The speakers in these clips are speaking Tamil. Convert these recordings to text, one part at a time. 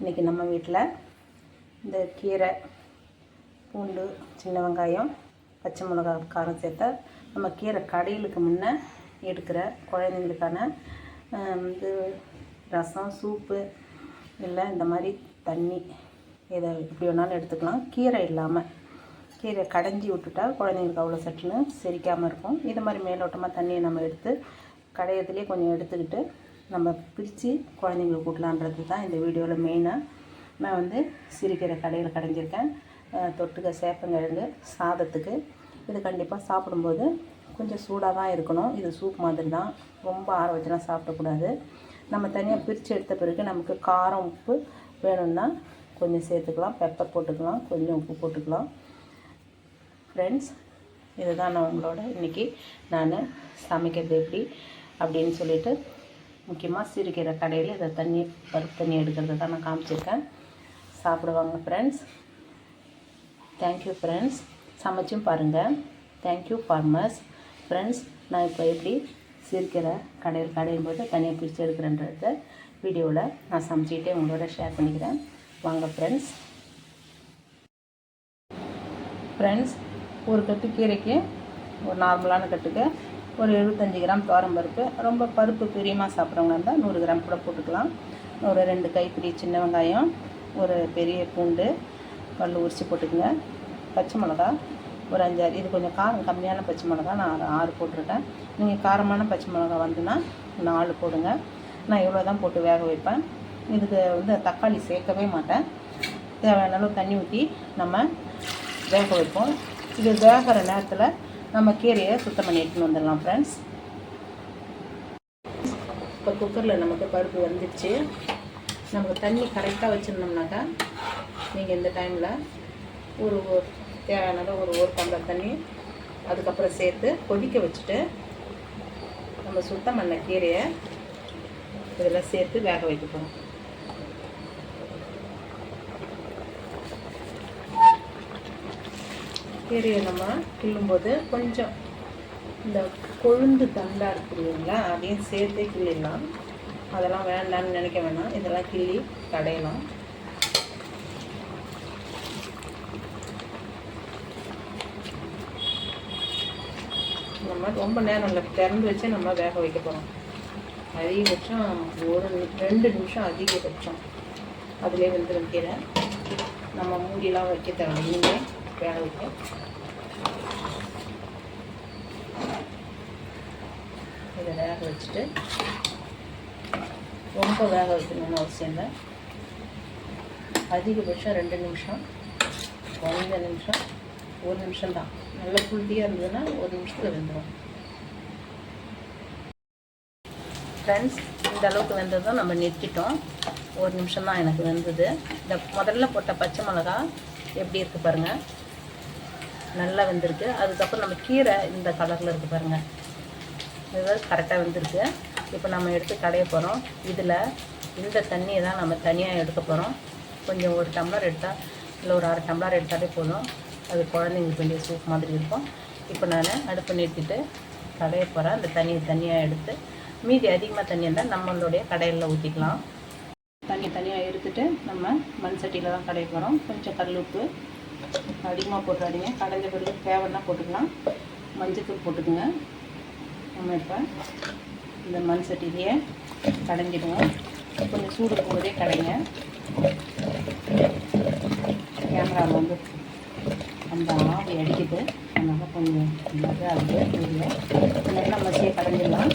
இன்றைக்கி நம்ம வீட்டில் இந்த கீரை பூண்டு சின்ன வெங்காயம் பச்சை மிளகா காரம் சேர்த்தா நம்ம கீரை கடையிலுக்கு முன்னே எடுக்கிற குழந்தைங்களுக்கான இது ரசம் சூப்பு இல்லை இந்த மாதிரி தண்ணி எதை எப்படி வேணாலும் எடுத்துக்கலாம். கீரை இல்லாமல் கீரை கடைஞ்சி விட்டுட்டா குழந்தைங்களுக்கு அவ்வளோ சட்டுன்னு செரிக்காமல் இருக்கும். இது மாதிரி மேலோட்டமாக தண்ணியை நம்ம எடுத்து கடையத்துலேயே கொஞ்சம் எடுத்துக்கிட்டு நம்ம பிரித்து குழந்தைங்களுக்கு ஊட்டலான்றது தான் இந்த வீடியோவில் மெயினாக நான் வந்து சிரிக்கிற கடையில் கடைஞ்சிருக்கேன். தொட்டுக்க சேப்பங்கிழங்கு சாதத்துக்கு. இது கண்டிப்பாக சாப்பிடும்போது கொஞ்சம் சூடாக தான் இருக்கணும். இது சூப் மாதிரி தான். ரொம்ப ஆற வச்சுலாம் சாப்பிடக்கூடாது. நம்ம தனியாக பிரித்து எடுத்த பிறகு நமக்கு காரம் உப்பு வேணும்னா கொஞ்சம் சேர்த்துக்கலாம். பெப்பர் போட்டுக்கலாம். கொஞ்சம் உப்பு போட்டுக்கலாம். ஃப்ரெண்ட்ஸ் இதுதான் நான் உங்களோட இன்றைக்கி நான் சமைக்கிறது எப்படி அப்படின்னு சொல்லிவிட்டு முக்கியமாக சீரகீரை கடையில் இதை தண்ணி பருப்பு தண்ணி எடுக்கிறது தான் நான் காமிச்சிருக்கேன். சாப்பிடுவாங்க ஃப்ரெண்ட்ஸ் தேங்க்யூ ஃப்ரெண்ட்ஸ் சமைச்சும் பாருங்கள் தேங்க்யூ ஃபார்மர்ஸ் ஃப்ரெண்ட்ஸ் நான் இப்போ எப்படி சிறுகீரை கடையில் கடையும் போது தனியாக பிரித்து எடுக்கிறேன்றத வீடியோவில் நான் சமைச்சிக்கிட்டே உங்களோட ஷேர் பண்ணிக்கிறேன். வாங்க ஃப்ரெண்ட்ஸ் ஃப்ரெண்ட்ஸ் ஒரு கட்டு கீரைக்கு ஒரு நார்மலான கட்டுக்கு ஒரு எழுபத்தஞ்சி கிராம் துவரம் பருப்பு ரொம்ப பருப்பு பிரியமாக சாப்பிட்றவங்க இருந்தால் நூறு கிராம் கூட போட்டுக்கலாம். ஒரு ரெண்டு கைப்பிடி சின்ன வெங்காயம் ஒரு பெரிய பூண்டு பல் உரித்து போட்டுக்கோங்க. பச்சை மிளகா ஒரு அஞ்சாறு இது கொஞ்சம் காரம் கம்மியான பச்சை மிளகா நான் ஆறு போட்டிருக்கேன். நீங்கள் காரமான பச்சை மிளகா வந்துன்னா நாலு போடுங்க. நான் இவ்வளோ தான் போட்டு வேக வைப்பேன். இதுக்கு வந்து தக்காளி சேர்க்கவே மாட்டேன். தேவையான அளவு தண்ணி ஊற்றி நம்ம வேக வைப்போம். இது வேகிற நேரத்தில் நம்ம கீரையை சுத்தம் பண்ணி எடுத்துன்னு வந்துடலாம் ஃப்ரெண்ட்ஸ் இப்போ குக்கரில் நமக்கு பருப்பு வந்துடுச்சு. நமக்கு தண்ணி கரெக்டாக வச்சுருந்தோம்னாக்கா நீங்கள் இந்த டைமில் ஒரு ஒரு தேவையான ஒரு ஒரு டம்ளர் தண்ணி அதுக்கப்புறம் சேர்த்து கொதிக்க வச்சுட்டு நம்ம சுத்தம் பண்ண கீரையை இதெல்லாம் சேர்த்து வேக வைக்க போகிறோம் கீரையை நம்ம கிள்ளும்போது கொஞ்சம் இந்த கொழுந்து தண்டாக இருக்கு இல்லைங்களா அதையும் சேர்த்தே கிள்ளிடலாம். அதெல்லாம் வேண்டாம்னு நினைக்க வேணாம். இதெல்லாம் கிள்ளி கடையலாம் நம்ம ரொம்ப நேரம் இல்லை. திறந்து வச்சு நம்ம வேக வைக்க போகிறோம் அதிகபட்சம் ஒரு ரெண்டு நிமிஷம் அதிகபட்சம். அதிலே வெந்துடும் கீரை. நம்ம மூடிலாம் வைக்க தேவை நீங்கள் வேக வைக்க இதை வேக வச்சுட்டு ரொம்ப வேக வைக்கணும்னு அவசியம் இல்லை. அதிகபட்சம் ரெண்டு நிமிஷம் குறைஞ்ச நிமிஷம் ஒரு நிமிஷம் தான். நல்ல புளியாக இருந்ததுன்னா ஒரு நிமிஷத்தில் வெந்துடும் ஃப்ரெண்ட்ஸ் இந்த அளவுக்கு வெந்ததும் நம்ம நிறுத்திட்டோம். ஒரு நிமிஷம் தான் எனக்கு வெந்தது. இந்த முதல்ல போட்ட பச்சை மிளகா எப்படி இருக்குது பாருங்கள் நல்லா வெந்திருக்கு. அதுக்கப்புறம் நம்ம கீரை இந்த கலரில் இருக்குது பாருங்கள் இது கரெக்டாக வெந்திருக்கு. இப்போ நம்ம எடுத்து கடைய போகிறோம் இதில் இந்த தண்ணியை தான் நம்ம தனியாக எடுக்க போகிறோம் கொஞ்சம் ஒரு டம்ளர் எடுத்தால் இல்லை ஒரு அரை டம்ளர் எடுத்தாலே போதும். அது குழந்தைங்களுக்கு வேண்டிய சூப் மாதிரி இருக்கும். இப்போ நான் அடுப்பு நிறுத்திட்டு கடைய போகிறேன் அந்த தண்ணியை தனியாக எடுத்து மீதி அதிகமாக தண்ணி இருந்தால் நம்மளுடைய கடையில் ஊற்றிக்கலாம் தண்ணி தனியாக எடுத்துட்டு நம்ம மண் சட்டியில் தான் கடைய போகிறோம் கொஞ்சம் கல் உப்பு அதிகமாக போட்டுறாதீங்க. கடைஞ்ச பிறகு தேவைன்னா போட்டுக்கலாம். மஞ்சத்தூள் போட்டுக்குங்க. நம்ம இப்போ இந்த மண் சட்டிலேயே கடைஞ்சிடுவோம். கொஞ்சம் சூடு போதே கடைங்க. கேமராவில் வந்து அந்த ஆவி அடிக்குது. அதனால் கொஞ்சம் நல்லா இருக்குது வீடியோ நல்லா மசியை கடைஞ்சிடலாம்.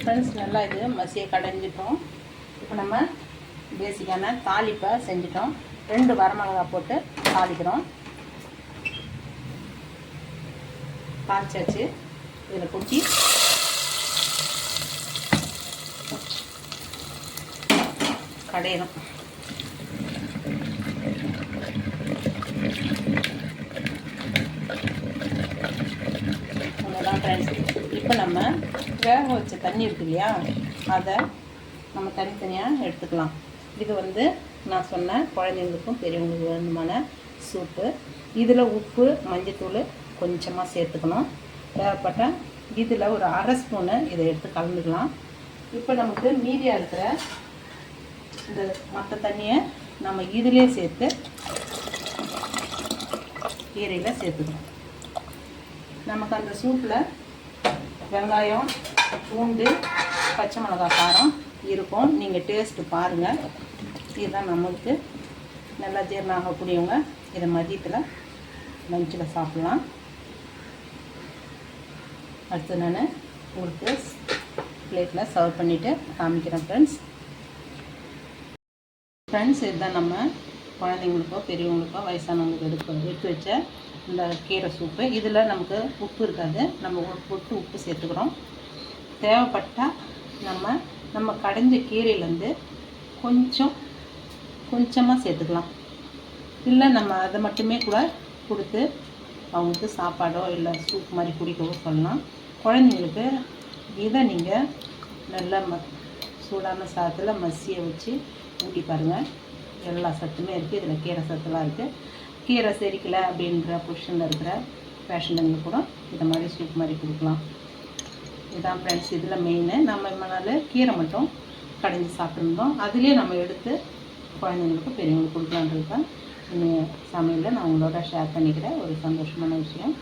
ஃப்ரெண்ட்ஸ் நல்லா இது. மசியை கடைஞ்சிட்டோம். இப்போ நம்ம பேசிக்கான தாளிப்பை செஞ்சிட்டோம். ரெண்டு வரமிளகா போட்டு தாளிக்கிறோம். தாளிச்சாச்சு. இதில் கொட்டி கடையணும். அவ்வளோதான் ஃப்ரெண்ட்ஸ் இப்போ நம்ம வேக வச்ச தண்ணி இருக்கு இல்லையா அதை நம்ம தனித்தனியாக எடுத்துக்கலாம். இது வந்து நான் சொன்ன குழந்தைங்களுக்கும் பெரியவங்களுக்கு வேணுமான சூப்பு. இதில் உப்பு மஞ்சத்தூள் கொஞ்சமாக சேர்த்துக்கணும். தேவைப்பட்ட இதில் ஒரு அரை ஸ்பூனு இதை எடுத்து கலந்துக்கலாம். இப்போ நமக்கு மீதியாக இருக்கிற இந்த மற்ற தண்ணியை நம்ம இதிலே சேர்த்து கீரையில் சேர்த்துக்கணும். நமக்கு அந்த சூப்பில் வெங்காயம் பூண்டு பச்சை மிளகாய் காரம் இருக்கும். நீங்கள் டேஸ்ட்டு பாருங்கள் இதுதான் நம்மளுக்கு நல்லா ஜீரணம் ஆகக்கூடியவங்க இதை மதியத்தில் லஞ்சில் சாப்பிட்லாம். அடுத்து நான் உங்களுக்கு பிளேட்டில் சர்வ் பண்ணிவிட்டு காமிக்கிறேன் ஃப்ரெண்ட்ஸ் ஃப்ரெண்ட்ஸ் இதுதான் நம்ம குழந்தைங்களுக்கோ பெரியவங்களுக்கோ வயசானவங்களுக்கு எடுக்க எடுத்து வச்ச இந்த கீரை சூப்பு இதில் நமக்கு உப்பு இருக்காது. நம்ம ஒரு பொட்டு உப்பு சேர்த்துக்கிறோம். தேவைப்பட்டால் நம்ம நம்ம கடைஞ்ச கீரையிலேருந்து கொஞ்சம் கொஞ்சமாக சேர்த்துக்கலாம். இல்லை நம்ம அதை மட்டுமே கூட கொடுத்து அவங்களுக்கு சாப்பாடோ இல்லை சூப் மாதிரி குடிக்கவோ சொல்லலாம். குழந்தைங்களுக்கு இதை நீங்கள் நல்லா ம சூடான சாதத்தில் மசிய வச்சு ஊட்டி பாருங்கள் எல்லா சத்துமே இருக்குது இதில் கீரை சத்துலாம் இருக்குது கீரை செரிக்கலை அப்படின்ற பொசிஷனில் இருக்கிற பேஷண்ட்டுங்களுக்கு கூட இதை மாதிரி சூப் மாதிரி கொடுக்கலாம். இதுதான் ஃப்ரெண்ட்ஸ் இதில் மெயின் நம்ம இவ்வளோ நாள் கீரை மட்டும் கடைஞ்சி சாப்பிட்ருந்தோம் அதுலேயே நம்ம எடுத்து குழந்தைங்களுக்கு பெரியவங்களுக்கு கொடுக்கலான்றது தான் இந்த சமையலில் நான் உங்களோட ஷேர் பண்ணிக்கிறேன். ஒரு சந்தோஷமான விஷயம்.